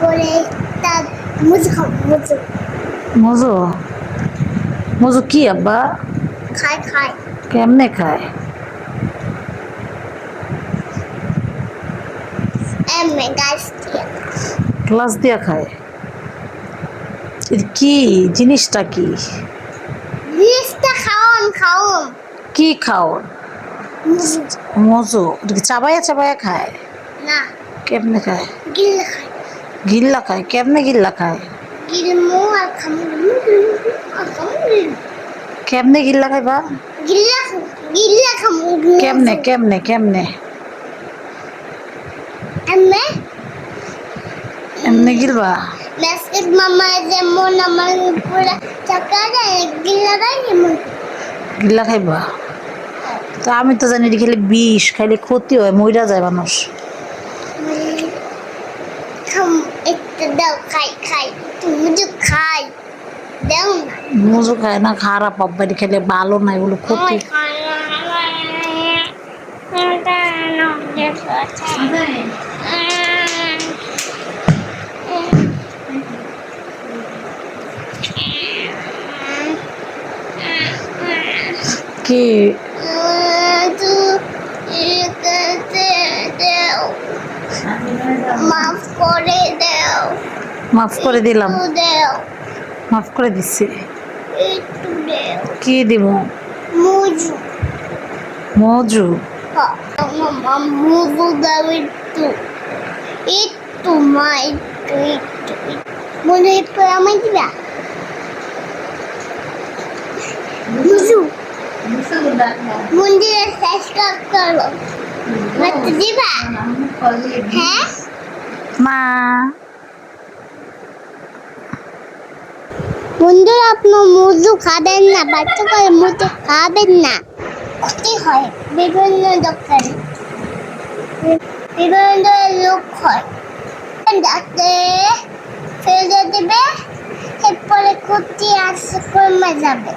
করে তার মুজু মুজু। মজু? মজু কি আব্বা? খায় খায়। কেমনে খায়? এমনি গাছ দিয়ে। গ্লাস দিয়া খায়? কি জিনিসটা কি? জিনিসটা খাওয়ান খাওয়ান কি খাও মুজু। চাবাইয়া চাবাইয়া খায়? না। কেমনে খায়? গিলে খায়। গিল্লা খায় কেমনে গিল্লা খায়? কেমনে গিল্লা খাইবা কেমনে কেমনে কেমনে? এমনি? গিলবা? মেসকেট মামা যেমন আমার পুরা চাকা দেয় গিল্লা এমন। গিল্লা খাইবা? তো আমি তো জানি খেলে বিষ খাইলে ক্ষতি হয় মইরা যায় মানুষ। দাও খাই খাই যে খাই মজু খায় না খারাপ আব্বাটি খেলে ভালো না এগুলো ক্ষতি মাফ করে মাফ করে দিলাম। মাফ করে দিচ্ছি। কি দিব? মুজু। মজু? মামা মুজু দাও একটু। একটু মা একটু একটু মনে হয় আমায় দিবা? মুজু। মন্দিরে সাবস্ক্রাইব করো। দিবা? হ্যাঁ। মা। বন্ধুরা আপনার মধু খাবেন না, বাচ্চা করে মধু খাবেন না। ক্ষতি হয়, বিভিন্ন দোকানে। বিভিন্ন লোক হয়। যাতে ফেলে দেবে, এরপরে ক্ষতি আসে, কমে যাবে।